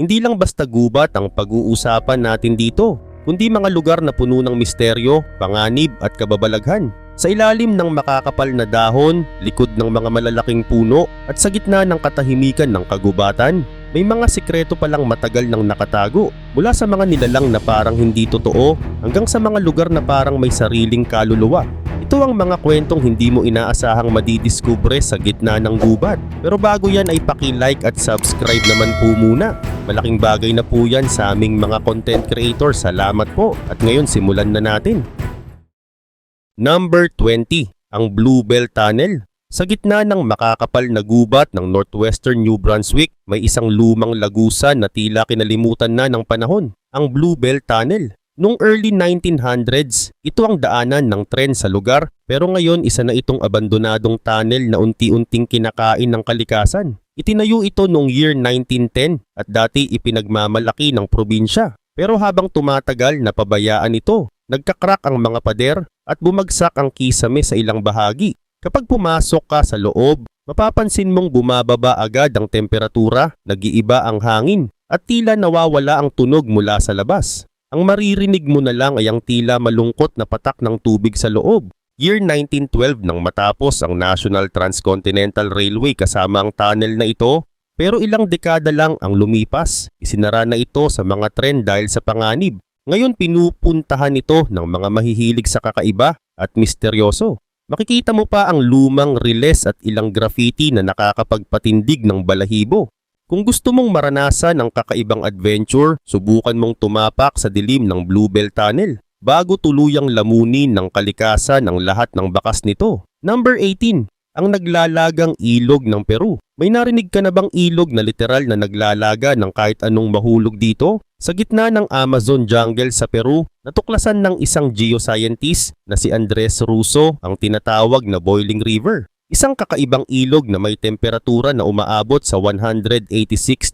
Hindi lang basta gubat ang pag-uusapan natin dito, kundi mga lugar na puno ng misteryo, panganib at kababalaghan. Sa ilalim ng makakapal na dahon, likod ng mga malalaking puno at sa gitna ng katahimikan ng kagubatan, may mga sikreto palang matagal nang nakatago mula sa mga nilalang na parang hindi totoo hanggang sa mga lugar na parang may sariling kaluluwa. Ito ang mga kwentong hindi mo inaasahang madidiskubre sa gitna ng gubat. Pero bago yan ay paki-like at subscribe naman po muna. Malaking bagay na po yan sa aming mga content creator. Salamat po. At ngayon simulan na natin. Number 20, ang Bluebell Tunnel. Sa gitna ng makakapal na gubat ng northwestern New Brunswick, may isang lumang lagusan na tila kinalimutan na ng panahon, ang Bluebell Tunnel. Noong early 1900s, ito ang daanan ng tren sa lugar pero ngayon isa na itong abandonadong tunnel na unti-unting kinakain ng kalikasan. Itinayo ito noong year 1910 at dati ipinagmamalaki ng probinsya. Pero habang tumatagal napabayaan ito, nagkakrak ang mga pader at bumagsak ang kisame sa ilang bahagi. Kapag pumasok ka sa loob, mapapansin mong bumababa agad ang temperatura, nag-iiba ang hangin, at tila nawawala ang tunog mula sa labas. Ang maririnig mo na lang ay ang tila malungkot na patak ng tubig sa loob. Year 1912 nang matapos ang National Transcontinental Railway kasama ang tunnel na ito, pero ilang dekada lang ang lumipas. Isinara na ito sa mga tren dahil sa panganib. Ngayon pinupuntahan ito ng mga mahihilig sa kakaiba at misteryoso. Makikita mo pa ang lumang riles at ilang graffiti na nakakapagpatindig ng balahibo. Kung gusto mong maranasan ang kakaibang adventure, subukan mong tumapak sa dilim ng Bluebell Tunnel bago tuluyang lamunin ng kalikasan ang lahat ng bakas nito. Number 18. Ang naglalagang ilog ng Peru. May narinig ka na bang ilog na literal na naglalaga ng kahit anong mahulog dito? Sa gitna ng Amazon jungle sa Peru, natuklasan ng isang geoscientist na si Andres Russo ang tinatawag na Boiling River. Isang kakaibang ilog na may temperatura na umaabot sa 186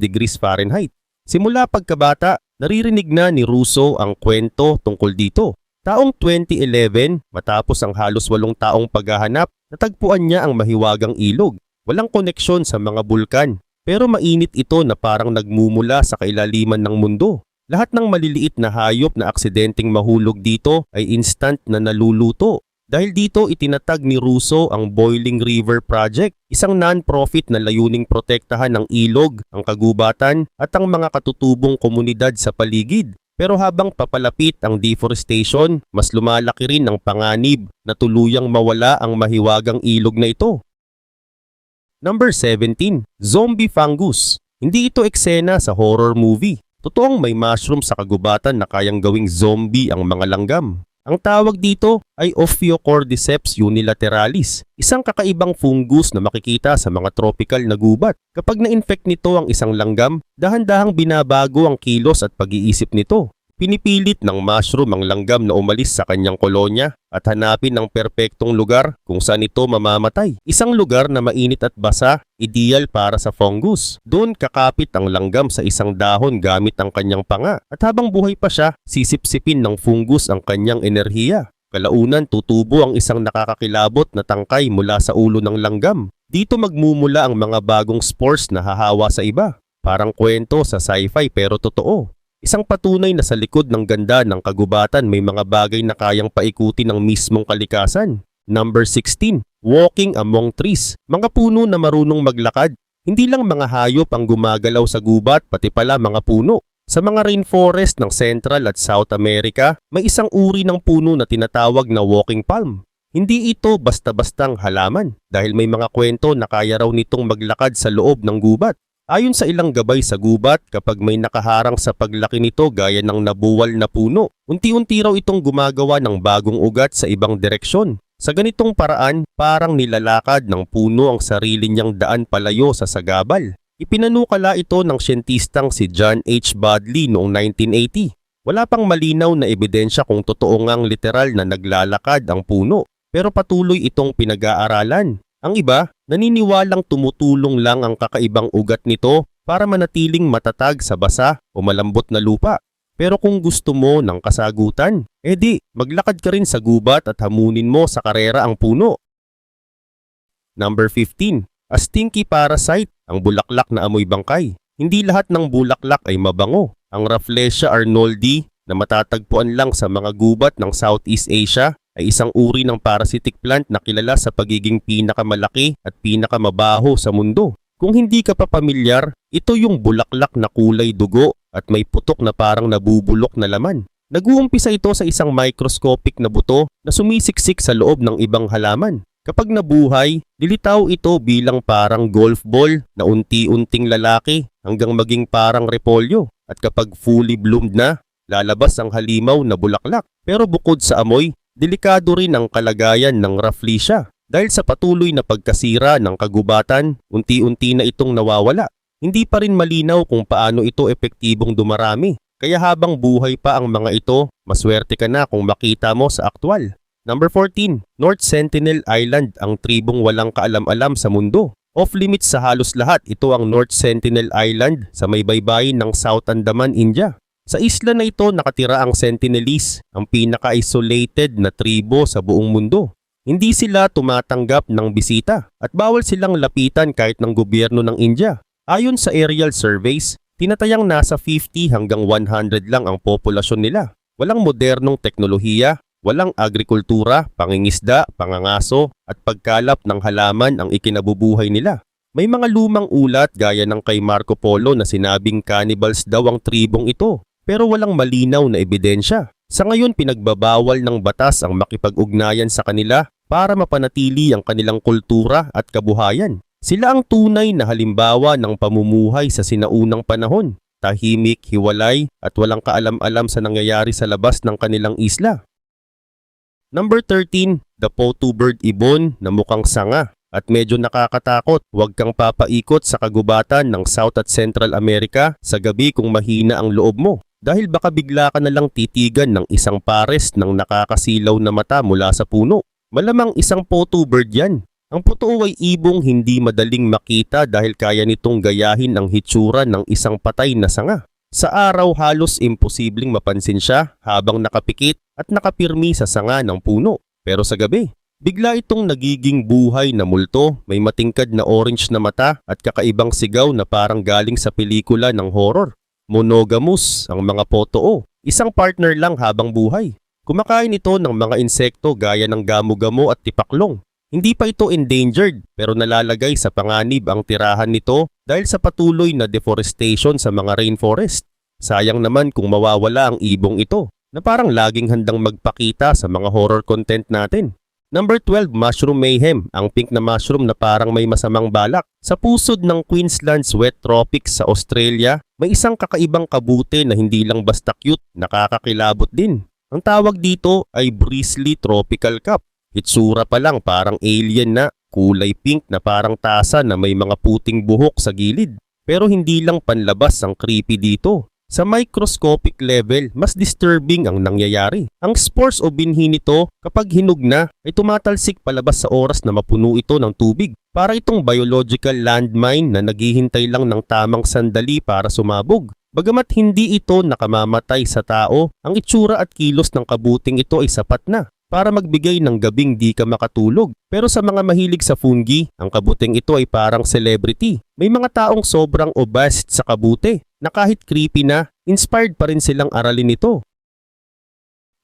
degrees Fahrenheit. Simula pagkabata, naririnig na ni Russo ang kwento tungkol dito. Taong 2011, matapos ang halos walong taong paghahanap, natagpuan niya ang mahiwagang ilog. Walang koneksyon sa mga bulkan, pero mainit ito na parang nagmumula sa kailaliman ng mundo. Lahat ng maliliit na hayop na aksidenteng mahulog dito ay instant na naluluto dahil dito itinatag ni Russo ang Boiling River Project, isang non-profit na layuning protektahan ng ilog, ang kagubatan at ang mga katutubong komunidad sa paligid. Pero habang papalapit ang deforestation, mas lumalaki rin ang panganib na tuluyang mawala ang mahiwagang ilog na ito. Number 17. Zombie Fungus Hindi ito eksena sa horror movie. Totoong may mushroom sa kagubatan na kayang gawing zombie ang mga langgam. Ang tawag dito ay Ophiocordyceps unilateralis, isang kakaibang fungus na makikita sa mga tropical na gubat. Kapag na-infect nito ang isang langgam, dahan-dahang binabago ang kilos at pag-iisip nito. Pinipilit ng mushroom ang langgam na umalis sa kanyang kolonya at hanapin ang perpektong lugar kung saan ito mamamatay. Isang lugar na mainit at basa, ideal para sa fungus. Doon kakapit ang langgam sa isang dahon gamit ang kanyang panga at habang buhay pa siya, sisipsipin ng fungus ang kanyang enerhiya. Kalaunan tutubo ang isang nakakakilabot na tangkay mula sa ulo ng langgam. Dito magmumula ang mga bagong spores na hahawa sa iba. Parang kwento sa sci-fi pero totoo. Isang patunay na sa likod ng ganda ng kagubatan may mga bagay na kayang paikuti ng mismong kalikasan. Number 16. Walking among trees. Mga puno na marunong maglakad. Hindi lang mga hayop ang gumagalaw sa gubat, pati pala mga puno. Sa mga rainforest ng Central at South America, may isang uri ng puno na tinatawag na walking palm. Hindi ito basta-bastang halaman dahil may mga kwento na kaya raw nitong maglakad sa loob ng gubat. Ayon sa ilang gabay sa gubat, kapag may nakaharang sa paglaki nito gaya ng nabuwal na puno, unti-unti raw itong gumagawa ng bagong ugat sa ibang direksyon. Sa ganitong paraan, parang nilalakad ng puno ang sarili niyang daan palayo sa sagabal. Ipinanukala ito ng siyentistang si John H. Budley noong 1980. Wala pang malinaw na ebidensya kung totoo ngang literal na naglalakad ang puno, pero patuloy itong pinag-aaralan. Ang iba, naniniwalang tumutulong lang ang kakaibang ugat nito para manatiling matatag sa basa o malambot na lupa. Pero kung gusto mo ng kasagutan, edi maglakad ka rin sa gubat at hamunin mo sa karera ang puno. Number 15. A stinky parasite, ang bulaklak na amoy bangkay. Hindi lahat ng bulaklak ay mabango. Ang Rafflesia arnoldi na matatagpuan lang sa mga gubat ng Southeast Asia ay isang uri ng parasitic plant na kilala sa pagiging pinakamalaki at pinakamabaho sa mundo. Kung hindi ka pa pamilyar, ito yung bulaklak na kulay dugo at may putok na parang nabubulok na laman. Nag-uumpisa ito sa isang microscopic na buto na sumisiksik sa loob ng ibang halaman. Kapag nabuhay, lilitaw ito bilang parang golf ball na unti-unting lalaki hanggang maging parang repolyo. At kapag fully bloomed na, lalabas ang halimaw na bulaklak. Pero bukod sa amoy, delikado rin ang kalagayan ng Rafflesia. Dahil sa patuloy na pagkasira ng kagubatan, unti-unti na itong nawawala. Hindi pa rin malinaw kung paano ito epektibong dumarami. Kaya habang buhay pa ang mga ito, maswerte ka na kung makita mo sa aktwal. Number 14, North Sentinel Island ang tribong walang kaalam-alam sa mundo. Off-limits sa halos lahat ito ang North Sentinel Island sa may baybayin ng South Andaman, India. Sa isla na ito nakatira ang Sentinelese, ang pinaka-isolated na tribo sa buong mundo. Hindi sila tumatanggap ng bisita at bawal silang lapitan kahit ng gobyerno ng India. Ayon sa aerial surveys, tinatayang nasa 50 hanggang 100 lang ang populasyon nila. Walang modernong teknolohiya, walang agrikultura, pangingisda, pangangaso at pagkalap ng halaman ang ikinabubuhay nila. May mga lumang ulat gaya ng kay Marco Polo na sinabing cannibals daw ang tribong ito pero walang malinaw na ebidensya. Sa ngayon pinagbabawal ng batas ang makipag-ugnayan sa kanila para mapanatili ang kanilang kultura at kabuhayan. Sila ang tunay na halimbawa ng pamumuhay sa sinaunang panahon. Tahimik, hiwalay at walang kaalam-alam sa nangyayari sa labas ng kanilang isla. Number 13, the Potu bird ibon na mukhang sanga at medyo nakakatakot. Huwag kang papaikot sa kagubatan ng South at Central America sa gabi kung mahina ang loob mo. Dahil baka bigla ka na lang titigan ng isang pares ng nakakasilaw na mata mula sa puno. Malamang isang Potu bird yan. Ang puto ay ibong hindi madaling makita dahil kaya nitong gayahin ang hitsura ng isang patay na sanga. Sa araw halos imposibleng mapansin siya habang nakapikit at nakapirmi sa sanga ng puno. Pero sa gabi, bigla itong nagiging buhay na multo, may matingkad na orange na mata at kakaibang sigaw na parang galing sa pelikula ng horror. Monogamous ang mga potoo, isang partner lang habang buhay. Kumakain ito ng mga insekto gaya ng gamo-gamo at tipaklong. Hindi pa ito endangered pero nalalagay sa panganib ang tirahan nito dahil sa patuloy na deforestation sa mga rainforest. Sayang naman kung mawawala ang ibong ito na parang laging handang magpakita sa mga horror content natin. Number 12, Mushroom Mayhem, ang pink na mushroom na parang may masamang balak. Sa pusod ng Queensland's wet tropics sa Australia, may isang kakaibang kabute na hindi lang basta cute, nakakakilabot din. Ang tawag dito ay Bristly Tropical Cup. Itsura pa lang parang alien na, kulay pink na parang tasa na may mga puting buhok sa gilid. Pero hindi lang panlabas ang creepy dito. Sa microscopic level, mas disturbing ang nangyayari. Ang spores o binhi nito, kapag hinug na, ay tumatalsik palabas sa oras na mapuno ito ng tubig. Para itong biological landmine na naghihintay lang ng tamang sandali para sumabog. Bagamat hindi ito nakamamatay sa tao, ang itsura at kilos ng kabuting ito ay sapat na para magbigay ng gabing di ka makatulog. Pero sa mga mahilig sa fungi, ang kabuting ito ay parang celebrity. May mga taong sobrang obsessed sa kabute na kahit creepy na, inspired pa rin silang aralin ito.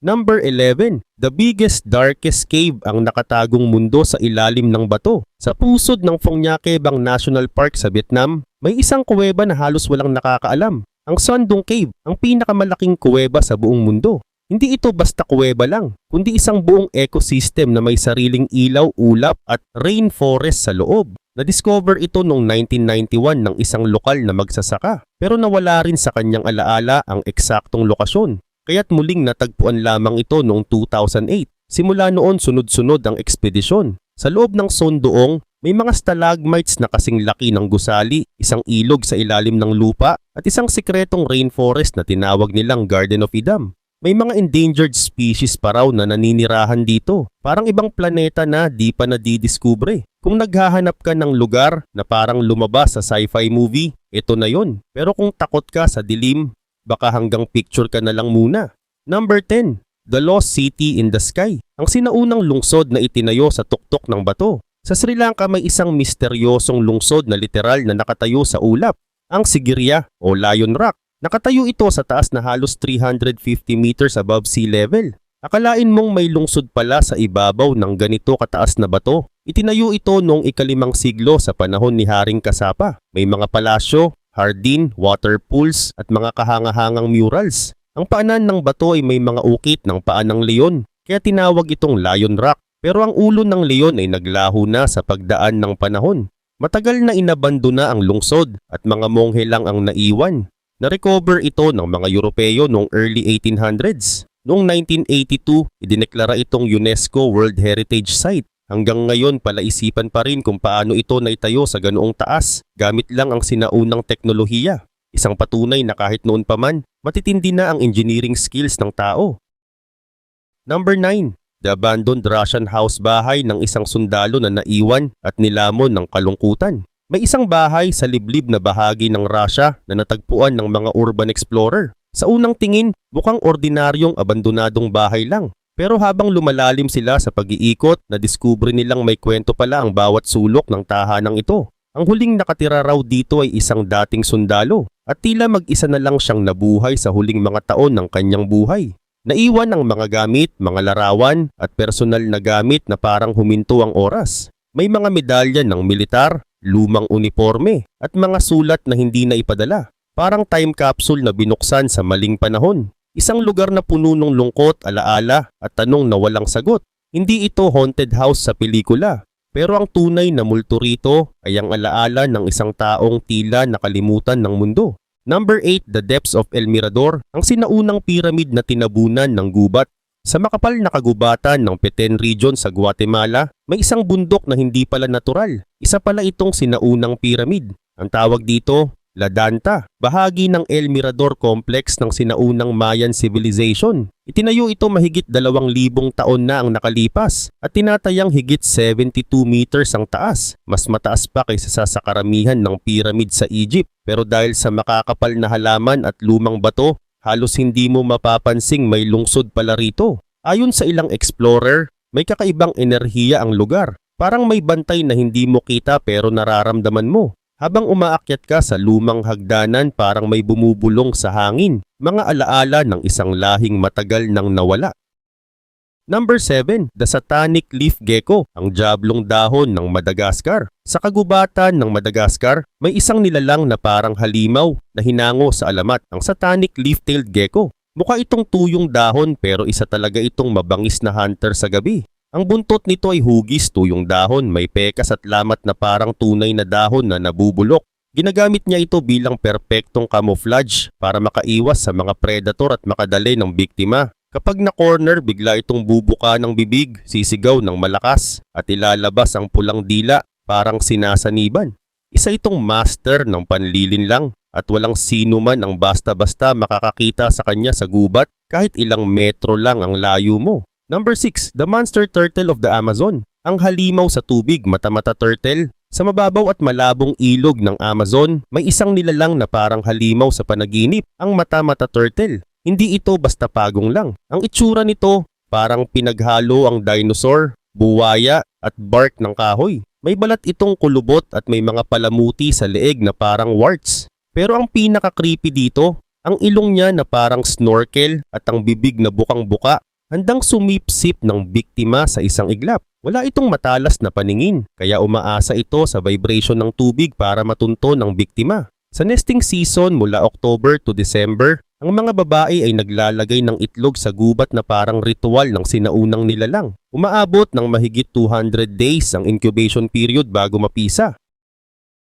Number 11, the biggest darkest cave ang nakatagong mundo sa ilalim ng bato. Sa pusod ng Phong Nha Bang National Park sa Vietnam, may isang kuweba na halos walang nakakaalam. Ang Sandong Cave, ang pinakamalaking kuweba sa buong mundo. Hindi ito basta kuweba lang, kundi isang buong ecosystem na may sariling ilaw, ulap at rainforest sa loob. Na-discover ito noong 1991 ng isang lokal na magsasaka pero nawala rin sa kanyang alaala ang eksaktong lokasyon kaya't muling natagpuan lamang ito noong 2008. Simula noon sunod-sunod ang ekspedisyon. Sa loob ng Sondoong, may mga stalagmites na kasing laki ng gusali, isang ilog sa ilalim ng lupa at isang sikretong rainforest na tinawag nilang Garden of Idam. May mga endangered species pa raw na naninirahan dito. Parang ibang planeta na di pa nadidiskubre. Kung naghahanap ka ng lugar na parang lumabas sa sci-fi movie, ito na yon. Pero kung takot ka sa dilim, baka hanggang picture ka na lang muna. Number 10, The Lost City in the Sky. Ang sinaunang lungsod na itinayo sa tuktok ng bato. Sa Sri Lanka may isang misteryosong lungsod na literal na nakatayo sa ulap. ang Sigiriya o Lion Rock. Nakatayo ito sa taas na halos 350 meters above sea level. Akalain mong may lungsod pala sa ibabaw ng ganito kataas na bato. Itinayo ito noong ikalimang siglo sa panahon ni Haring Kasapa. May mga palasyo, hardin, water pools at mga kahangahangang murals. Ang paanan ng bato ay may mga ukit ng paan ng leon, kaya tinawag itong Lion Rock. Pero ang ulo ng leon ay naglaho na sa pagdaan ng panahon. Matagal na inabandona ang lungsod at mga monghe lang ang naiwan. Na-recover ito ng mga Europeo noong early 1800s. Noong 1982, idineklara itong UNESCO World Heritage Site. Hanggang ngayon palaisipan pa rin kung paano ito naitayo sa ganoong taas gamit lang ang sinaunang teknolohiya. Isang patunay na kahit noon pa man, matitindi na ang engineering skills ng tao. Number 9. The abandoned Russian house bahay ng isang sundalo na naiwan at nilamon ng kalungkutan. May isang bahay sa liblib na bahagi ng Russia na natagpuan ng mga urban explorer. Sa unang tingin, mukhang ordinaryong abandonadong bahay lang. Pero habang lumalalim sila sa pag-iikot, nadiskubre nilang may kwento pala ang bawat sulok ng tahanang ito. Ang huling nakatira raw dito ay isang dating sundalo at tila mag-isa na lang siyang nabuhay sa huling mga taon ng kanyang buhay. Naiwan ang mga gamit, mga larawan at personal na gamit na parang huminto ang oras. May mga medalya ng militar, lumang uniforme at mga sulat na hindi na ipadala. Parang time capsule na binuksan sa maling panahon. Isang lugar na puno ng lungkot, alaala at tanong na walang sagot. Hindi ito haunted house sa pelikula. Pero ang tunay na multo rito ay ang alaala ng isang taong tila nakalimutan ng mundo. Number 8, The Depths of El Mirador, ang sinaunang pyramid na tinabunan ng gubat. Sa makapal na kagubatan ng Petén Region sa Guatemala, may isang bundok na hindi pala natural. Isa pala itong sinaunang pyramid. Ang tawag dito, La Danta, bahagi ng El Mirador Complex ng sinaunang Mayan Civilization. Itinayo ito mahigit dalawang libong taon na ang nakalipas at tinatayang higit 72 meters ang taas. Mas mataas pa kaysa sa karamihan ng pyramid sa Egypt. Pero dahil sa makakapal na halaman at lumang bato, halos hindi mo mapapansing may lungsod pala rito. Ayon sa ilang explorer, may kakaibang enerhiya ang lugar. Parang may bantay na hindi mo kita pero nararamdaman mo. Habang umaakyat ka sa lumang hagdanan parang may bumubulong sa hangin, mga alaala ng isang lahing matagal nang nawala. Number 7, The Satanic Leaf Gecko, ang jablong dahon ng Madagascar. Sa kagubatan ng Madagascar, may isang nilalang na parang halimaw na hinango sa alamat, ang Satanic Leaf-tailed Gecko. Mukha itong tuyong dahon pero isa talaga itong mabangis na hunter sa gabi. Ang buntot nito ay hugis tuyong dahon, may pekas at lamat na parang tunay na dahon na nabubulok. Ginagamit niya ito bilang perpektong camouflage para makaiwas sa mga predator at makadali ng biktima. Kapag na-corner, bigla itong bubuka ng bibig, sisigaw ng malakas at ilalabas ang pulang dila parang sinasaniban. Isa itong master ng panlilin lang at walang sino man ang basta-basta makakakita sa kanya sa gubat kahit ilang metro lang ang layo mo. Number 6, the monster turtle of the Amazon. Ang halimaw sa tubig, mata-mata turtle. Sa mababaw at malabong ilog ng Amazon, may isang nilalang na parang halimaw sa panaginip, ang mata-mata turtle. Hindi ito basta pagong lang. Ang itsura nito, parang pinaghalo ang dinosaur, buwaya at bark ng kahoy. May balat itong kulubot at may mga palamuti sa leeg na parang warts. Pero ang pinaka-creepy dito, ang ilong niya na parang snorkel at ang bibig na bukang-buka handang sumipsip ng biktima sa isang iglap. Wala itong matalas na paningin, kaya umaasa ito sa vibration ng tubig para matunto ng biktima. Sa nesting season mula October to December, ang mga babae ay naglalagay ng itlog sa gubat na parang ritual ng sinaunang nilalang. Umaabot ng mahigit 200 days ang incubation period bago mapisa.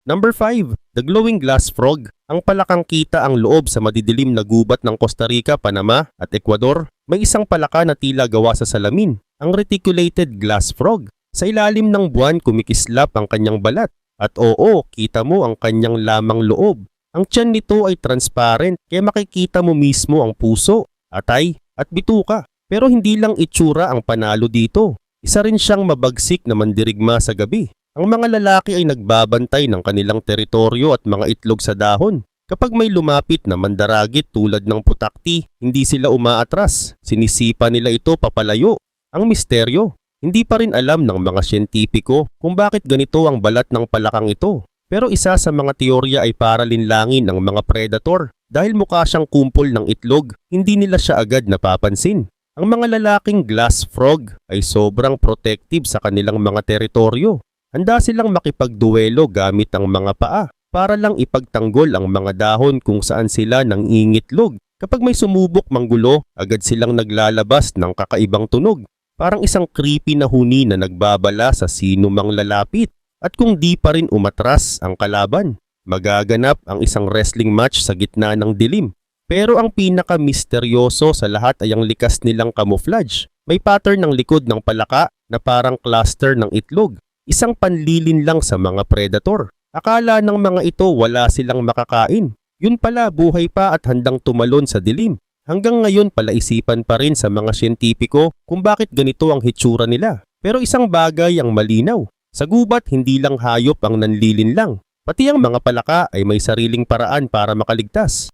Number 5, the glowing glass frog. Ang palakang kita ang loob sa madidilim na gubat ng Costa Rica, Panama at Ecuador. May isang palaka na tila gawa sa salamin, ang reticulated glass frog. Sa ilalim ng buwan kumikislap ang kanyang balat. At oo, kita mo ang kanyang lamang loob. Ang tiyan nito ay transparent kaya makikita mo mismo ang puso, atay at bituka. Pero hindi lang itsura ang panalo dito. Isa rin siyang mabagsik na mandirigma sa gabi. Ang mga lalaki ay nagbabantay ng kanilang teritoryo at mga itlog sa dahon. Kapag may lumapit na mandaragit tulad ng putakti, hindi sila umaatras. Sinisipa nila ito papalayo. Ang misteryo, hindi pa rin alam ng mga siyentipiko kung bakit ganito ang balat ng palakang ito. Pero isa sa mga teorya ay para linlangin ang mga predator dahil mukha siyang kumpol ng itlog, hindi nila siya agad napapansin. Ang mga lalaking glass frog ay sobrang protective sa kanilang mga teritoryo. Handa silang makipagduelo gamit ang mga paa para lang ipagtanggol ang mga dahon kung saan sila nang ingitlog. Kapag may sumubok manggulo, agad silang naglalabas ng kakaibang tunog. Parang isang creepy na huni na nagbabala sa sino mang lalapit. At kung di pa rin umatras ang kalaban, magaganap ang isang wrestling match sa gitna ng dilim. Pero ang pinaka-misteryoso sa lahat ay ang likas nilang camouflage. May pattern ng likod ng palaka na parang cluster ng itlog. Isang panlilin lang sa mga predator. Akala ng mga ito wala silang makakain. Yun pala buhay pa at handang tumalon sa dilim. Hanggang ngayon palaisipan pa rin sa mga siyentipiko kung bakit ganito ang hitsura nila. Pero isang bagay ang malinaw. Sa gubat hindi lang hayop ang nanlilin lang. Pati ang mga palaka ay may sariling paraan para makaligtas.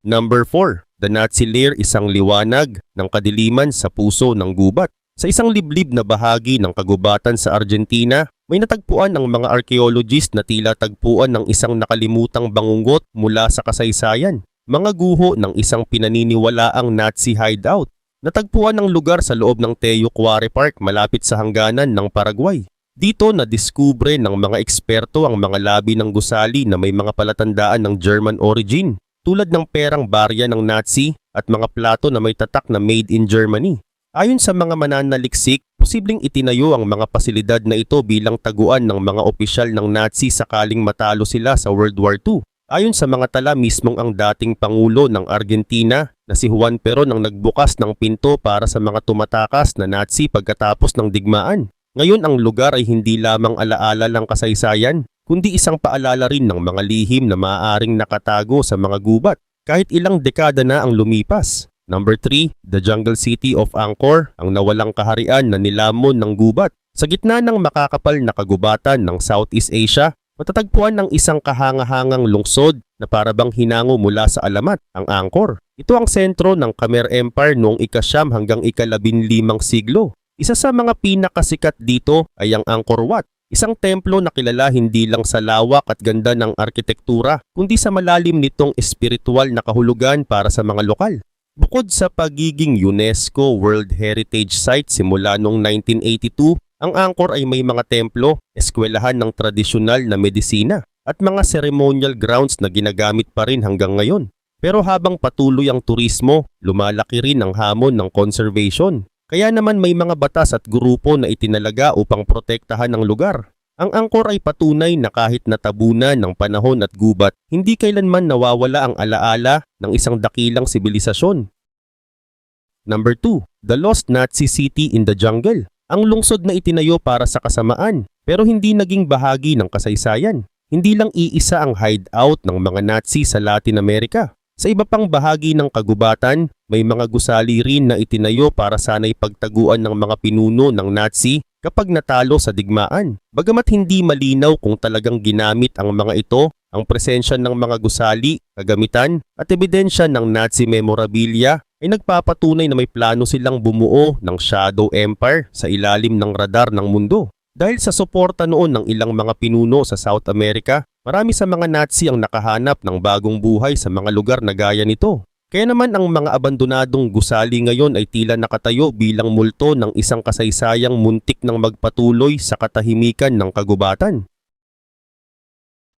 Number 4. The Nazi Lair isang liwanag ng kadiliman sa puso ng gubat. Sa isang liblib na bahagi ng kagubatan sa Argentina, may natagpuan ng mga archaeologist na tila tagpuan ng isang nakalimutang bangungot mula sa kasaysayan. Mga guho ng isang pinaniniwalaang Nazi hideout. Natagpuan ng lugar sa loob ng Quarry Park malapit sa hangganan ng Paraguay. Dito na diskubre ng mga eksperto ang mga labi ng gusali na may mga palatandaan ng German origin tulad ng perang barya ng Nazi at mga plato na may tatak na made in Germany. Ayon sa mga mananaliksik, posibleng itinayo ang mga pasilidad na ito bilang taguan ng mga opisyal ng Nazi sakaling matalo sila sa World War II. Ayon sa mga tala mismong ang dating Pangulo ng Argentina na si Juan Perón ang nagbukas ng pinto para sa mga tumatakas na Nazi pagkatapos ng digmaan. Ngayon ang lugar ay hindi lamang alaala ng kasaysayan, kundi isang paalala rin ng mga lihim na maaaring nakatago sa mga gubat kahit ilang dekada na ang lumipas. Number 3, the jungle city of Angkor, ang nawalang kaharian na nilamon ng gubat. Sa gitna ng makakapal na kagubatan ng Southeast Asia, matatagpuan ng isang kahangahangang lungsod na parabang hinango mula sa alamat, ang Angkor. Ito ang sentro ng Khmer Empire noong ikasyam hanggang ikalabinlimang siglo. Isa sa mga pinakasikat dito ay ang Angkor Wat, isang templo na kilala hindi lang sa lawak at ganda ng arkitektura, kundi sa malalim nitong espiritual na kahulugan para sa mga lokal. Bukod sa pagiging UNESCO World Heritage Site simula noong 1982, ang Angkor ay may mga templo, eskwelahan ng tradisyonal na medisina at mga ceremonial grounds na ginagamit pa rin hanggang ngayon. Pero habang patuloy ang turismo, lumalaki rin ang hamon ng conservation. Kaya naman may mga batas at grupo na itinalaga upang protektahan ang lugar. Ang angkor ay patunay na kahit natabunan ng panahon at gubat, hindi kailanman nawawala ang alaala ng isang dakilang sibilisasyon. Number 2. The Lost Nazi City in the Jungle. Ang lungsod na itinayo para sa kasamaan, pero hindi naging bahagi ng kasaysayan. Hindi lang iisa ang hideout ng mga Nazi sa Latin America. Sa iba pang bahagi ng kagubatan, may mga gusali rin na itinayo para sana'y pagtaguan ng mga pinuno ng Nazi kapag natalo sa digmaan. Bagamat hindi malinaw kung talagang ginamit ang mga ito, ang presensya ng mga gusali, kagamitan at ebidensya ng Nazi memorabilia ay nagpapatunay na may plano silang bumuo ng Shadow Empire sa ilalim ng radar ng mundo. Dahil sa suporta noon ng ilang mga pinuno sa South America, marami sa mga Nazi ang nakahanap ng bagong buhay sa mga lugar na gaya nito. Kaya naman ang mga abandonadong gusali ngayon ay tila nakatayo bilang multo ng isang kasaysayang muntik ng magpatuloy sa katahimikan ng kagubatan.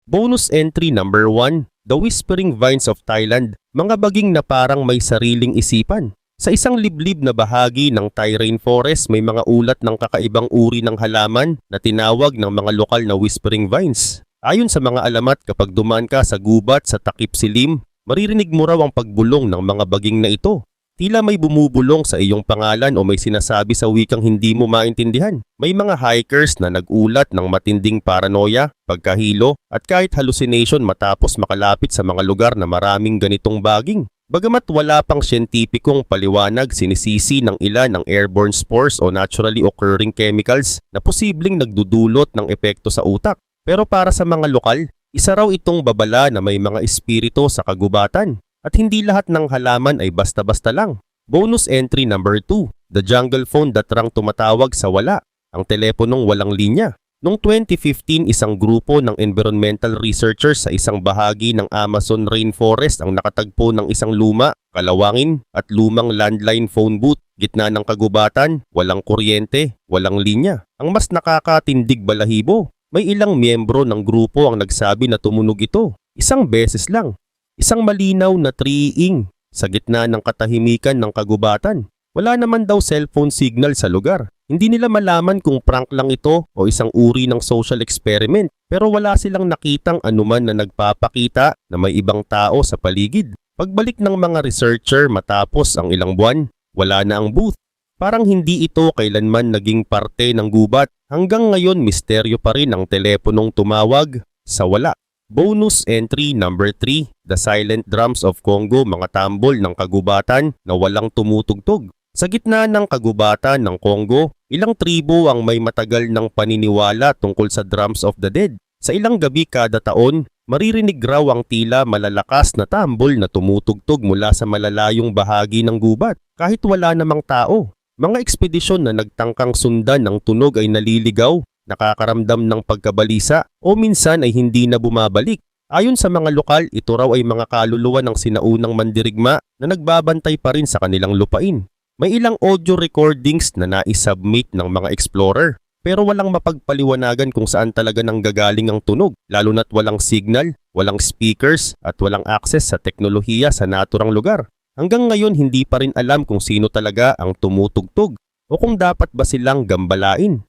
Bonus entry number 1, The Whispering Vines of Thailand, mga baging na parang may sariling isipan. Sa isang liblib na bahagi ng Thai rainforest may mga ulat ng kakaibang uri ng halaman na tinawag ng mga lokal na whispering vines. Ayon sa mga alamat kapag dumaan ka sa gubat sa takip silim, maririnig mo raw ang pagbulong ng mga baging na ito. Tila may bumubulong sa iyong pangalan o may sinasabi sa wikang hindi mo maintindihan. May mga hikers na nagulat ng matinding paranoia, pagkahilo at kahit hallucination matapos makalapit sa mga lugar na maraming ganitong baging. Bagamat wala pang siyentipikong paliwanag sinisisi ng ilan ang airborne spores o naturally occurring chemicals na posibleng nagdudulot ng epekto sa utak. Pero para sa mga lokal, isa raw itong babala na may mga espiritu sa kagubatan at hindi lahat ng halaman ay basta-basta lang. Bonus entry number 2, the jungle phone that rang tumatawag sa wala, ang teleponong walang linya. Noong 2015, isang grupo ng environmental researchers sa isang bahagi ng Amazon rainforest ang nakatagpo ng isang luma, kalawangin at lumang landline phone booth. Gitna ng kagubatan, walang kuryente, walang linya. Ang mas nakakatindig balahibo, may ilang miyembro ng grupo ang nagsabi na tumunog ito. Isang beses lang. Isang malinaw na triing sa gitna ng katahimikan ng kagubatan. Wala naman daw cellphone signal sa lugar. Hindi nila malaman kung prank lang ito o isang uri ng social experiment pero wala silang nakitang anuman na nagpapakita na may ibang tao sa paligid. Pagbalik ng mga researcher matapos ang ilang buwan, wala na ang booth. Parang hindi ito kailanman naging parte ng gubat. Hanggang ngayon misteryo pa rin ang teleponong tumawag sa wala. Bonus entry number 3, The Silent Drums of Congo, mga tambol ng kagubatan na walang tumutugtog. Sa gitna ng kagubatan ng Congo, ilang tribo ang may matagal ng paniniwala tungkol sa drums of the dead. Sa ilang gabi kada taon, maririnig raw ang tila malalakas na tambol na tumutugtog mula sa malalayong bahagi ng gubat kahit wala namang tao. Mga ekspedisyon na nagtangkang sundan ng tunog ay naliligaw, nakakaramdam ng pagkabalisa o minsan ay hindi na bumabalik. Ayon sa mga lokal, ito raw ay mga kaluluwa ng sinaunang mandirigma na nagbabantay pa rin sa kanilang lupain. May ilang audio recordings na nai-submit ng mga explorer pero walang mapagpaliwanagan kung saan talaga nang gagaling ang tunog lalo na't walang signal, walang speakers at walang access sa teknolohiya sa naturang lugar. Hanggang ngayon hindi pa rin alam kung sino talaga ang tumutugtog o kung dapat ba silang gambalain.